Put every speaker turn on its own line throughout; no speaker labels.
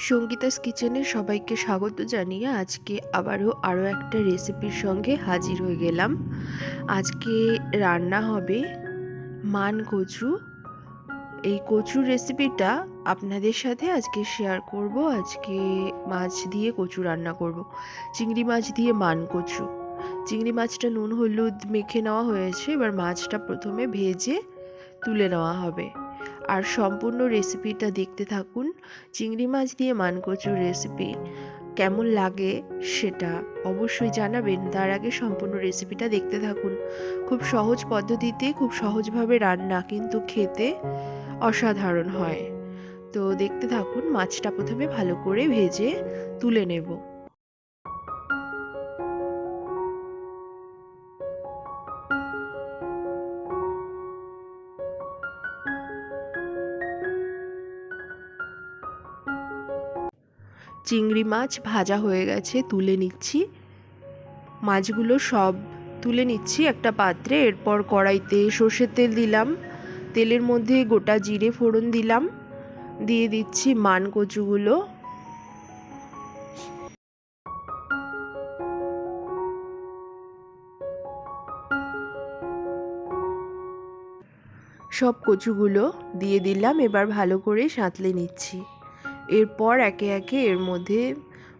সঙ্গীতাস কিচেনে সবাইকে স্বাগত জানিয়ে আজকে আবারও আরও একটা রেসিপির সঙ্গে হাজির হয়ে গেলাম। আজকে রান্না হবে মান কচু। এই কচুর রেসিপিটা আপনাদের সাথে আজকে শেয়ার করব। আজকে মাছ দিয়ে কচু রান্না করব। চিংড়ি মাছ দিয়ে মান কচু। চিংড়ি মাছটা নুন, হলুদ মেখে নেওয়া হয়েছে। এবার মাছটা প্রথমে ভেজে তুলে নেওয়া হবে। আর সম্পূর্ণ রেসিপিটা দেখতে থাকুন। চিংড়ি মাছ দিয়ে মানকচুর রেসিপি কেমন লাগে সেটা অবশ্যই জানাবেন। তার আগে সম্পূর্ণ রেসিপিটা দেখতে থাকুন। খুব সহজ পদ্ধতিতে, খুব সহজভাবে রান্না কিন্তু খেতে অসাধারণ হয়। তো দেখতে থাকুন, মাছটা প্রথমে ভালো করে ভেজে তুলে নেব। চিংড়ি মাছ ভাজা হয়ে গেছে, তুলে নিচ্ছি। মাছগুলো সব তুলে নিচ্ছি একটা পাত্রে, এরপর কড়াইতে সর্ষের তেল দিলাম। তেলের মধ্যে গোটা জিরে ফোড়ন দিলাম। দিয়ে দিচ্ছি মান কচুগুলো। সব কচুগুলো দিয়ে দিলাম, এবার ভালো করে সাঁতলে নিচ্ছি। এরপর একে একে এর মধ্যে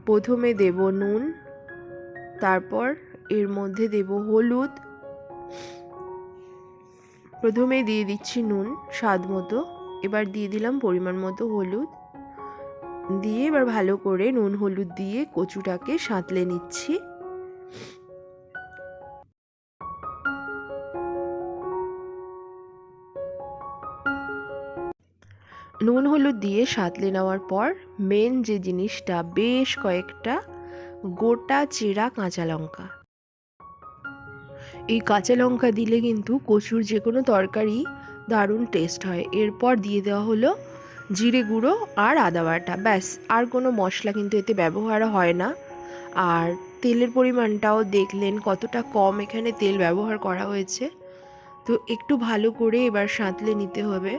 প্রথমে দেব নুন, তারপর এর মধ্যে দেব হলুদ। প্রথমে দিয়ে দিচ্ছি নুন স্বাদ মতো, এবার দিয়ে দিলাম পরিমাণ মতো হলুদ। দিয়ে এবার ভালো করে নুন হলুদ দিয়ে কচুটাকে সাঁতলে নিচ্ছি। নুন হলুদ দিয়ে সাঁতলে নেওয়ার পর মেন যে জিনিসটা, বেশ কয়েকটা গোটা চেরা কাঁচা লঙ্কা। এই কাঁচা লঙ্কা দিলে কিন্তু কচুর যে কোনো তরকারি দারুণ টেস্ট হয়। এরপর দিয়ে দেওয়া হলো জিরে গুঁড়ো আর আদা বাটা। ব্যাস, আর কোনো মশলা কিন্তু এতে ব্যবহার হয় না। আর তেলের পরিমাণটাও দেখলেন কতটা কম এখানে তেল ব্যবহার করা হয়েছে। তো একটু ভালো করে এবার সাঁতলে নিতে হবে।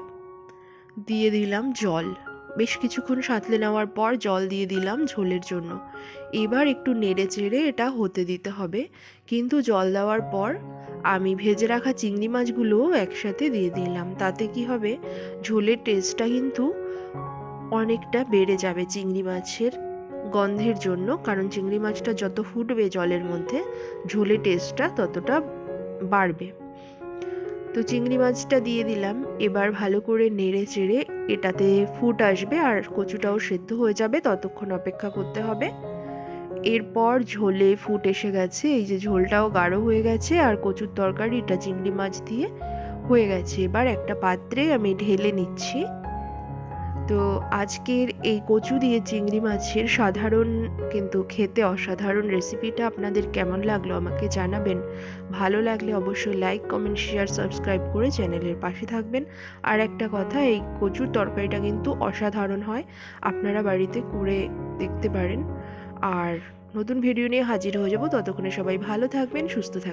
দিয়ে দিলাম জল। বেশ কিছুক্ষণ সাঁতলে নেওয়ার পর জল দিয়ে দিলাম ঝোলের জন্য। এবার একটু নেড়ে চেড়ে এটা হতে দিতে হবে। কিন্তু জল দেওয়ার পর আমি ভেজে রাখা চিংড়ি মাছগুলোও একসাথে দিয়ে দিলাম। তাতে কি হবে? ঝোলের টেস্টটা কিন্তু অনেকটা বেড়ে যাবে চিংড়ি মাছের গন্ধের জন্য। কারণ চিংড়ি মাছটা যত ফুটবে জলের মধ্যে, ঝোলের টেস্টটা ততটা বাড়বে। তো চিংড়ি মাছটা দিয়ে দিলাম। এবার ভালো করে নেড়ে চেড়ে এটাতে ফুট আসবে আর কচুটাও সেদ্ধ হয়ে যাবে, ততক্ষণ অপেক্ষা করতে হবে। এরপর ঝোলে ফুট এসে গেছে, এই যে ঝোলটাও গাঢ় হয়ে গেছে আর কচুর তরকারিটা, চিংড়ি মাছ দিয়ে হয়ে গেছে। এবার একটা পাত্রে আমি ঢেলে নিচ্ছি। তো আজকের এই কচু দিয়ে চিংড়ি মাছের সাধারণ কিন্তু খেতে অসাধারণ রেসিপিটা আপনাদের কেমন লাগল আমাকে জানাবেন। ভালো লাগলে অবশ্যই লাইক কমেন্ট শেয়ার সাবস্ক্রাইব করে চ্যানেলের পাশে থাকবেন। আর একটা কথা, এই কচুর তরকারিটা কিন্তু অসাধারণ হয়, আপনারা বাড়িতে করে দেখতে পারেন। আর নতুন ভিডিও নিয়ে হাজির হয়ে যাব, ততক্ষণে সবাই ভালো থাকবেন, সুস্থ থাকবেন।